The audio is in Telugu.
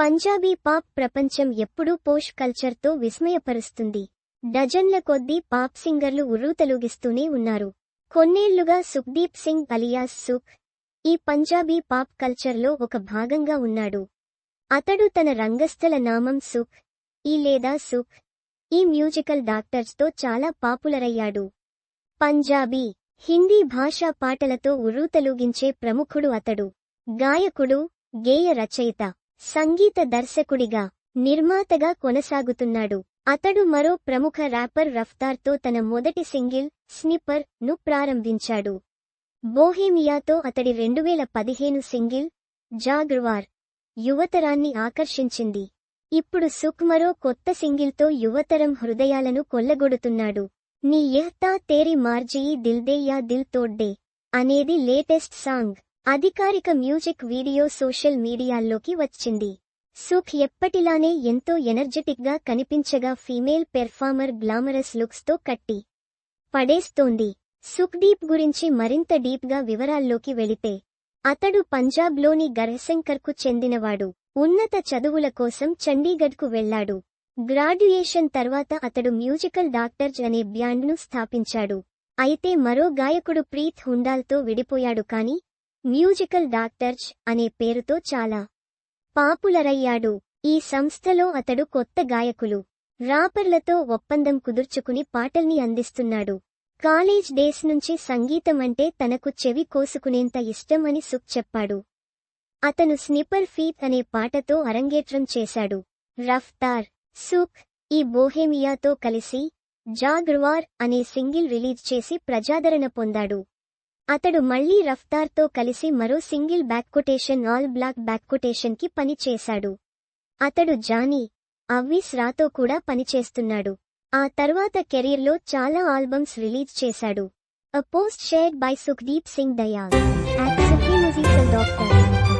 పంజాబీ పాప్ ప్రపంచం ఎప్పుడూ పోష్ కల్చర్తో విస్మయపరుస్తుంది. డజన్ల కొద్దీ పాప్ సింగర్లు ఉర్రూతలూగిస్తూనే ఉన్నారు. కొన్నేళ్ళుగా సుఖ్దీప్ సింగ్ అలియాస్ సుఖ్ ఈ పంజాబీ పాప్ కల్చర్లో ఒక భాగంగా ఉన్నాడు. అతడు తన రంగస్థల నామం సుఖ్ ఈ లేదా సుఖ్ ఈ మ్యూజికల్ డాక్టర్స్తో చాలా పాపులర్ అయ్యాడు పంజాబీ హిందీ భాషా పాటలతో ఉర్రూతలూగించే ప్రముఖుడు అతడు. గాయకుడు గేయ రచయిత. సంగీత దర్శకుడిగా నిర్మాతగా కొనసాగుతున్నాడు. అతడు మరో ప్రముఖ ర్యాపర్ రఫ్తార్తో తన మొదటి సింగిల్ స్నిప్పర్ను ప్రారంభించాడు. బోహేమియాతో అతడి రెండువేల పదిహేను సింగిల్ జాగ్రవార్ యువతరాన్ని ఆకర్షించింది. ఇప్పుడు సుఖ్ మరో కొత్త సింగిల్తో యువతరం హృదయాలను కొల్లగొడుతున్నాడు. నీ యహ్తా తేరి మార్జియి దిల్దే యా దిల్ తోడ్డే అనేది లేటెస్ట్ సాంగ్. అధికారిక మ్యూజిక్ వీడియో సోషల్ మీడియాల్లోకి వచ్చింది. సుఖ్ ఎప్పటిలానే ఎంతో ఎనర్జెటిక్గా కనిపించగా ఫీమేల్ పెర్ఫార్మర్ గ్లామరస్ లుక్స్తో కట్టి పడేస్తోంది. సుఖ్దీప్ గురించి మరింత డీప్గా వివరాల్లోకి వెళితే అతడు పంజాబ్లోని గర్హశంకర్కు చెందినవాడు. ఉన్నత చదువుల కోసం చండీగఢ్కు వెళ్ళాడు గ్రాడ్యుయేషన్ తర్వాత అతడు మ్యూజికల్ డాక్టర్జ్ అనే బ్యాండ్ను స్థాపించాడు. అయితే మరో గాయకుడు ప్రీత్ హుండాల్తో విడిపోయాడు కాని మ్యూజికల్ డాక్టర్జ్ అనే పేరుతో చాలా పాపులరయ్యాడు. ఈ సంస్థలో అతడు కొత్త గాయకులు రాపర్లతో ఒప్పందం కుదుర్చుకుని పాటల్ని అందిస్తున్నాడు. కాలేజ్ డేస్ నుంచి సంగీతమంటే తనకు చెవి కోసుకునేంత ఇష్టం అని సుఖ్ చెప్పాడు. అతను స్నిపర్ ఫీత్ అనే పాటతో అరంగేట్రం చేశాడు. రఫ్తార్ సుఖ్ ఈ బోహేమియాతో కలిసి జాగ్రవార్ అనే సింగిల్ రిలీజ్ చేసి ప్రజాదరణ పొందాడు. అతడు మళ్ళీ రఫ్తార్తో కలిసి మరో single back quotation all black బ్యాక్కొటేషన్కి పనిచేశాడు అతడు జానీ అవ్వీస్ రాతో కూడా పనిచేస్తున్నాడు ఆ తర్వాత కెరీర్లో చాలా ఆల్బమ్స్ రిలీజ్ చేశాడు. A post shared by Sukhdeep Singh Dayal at doctor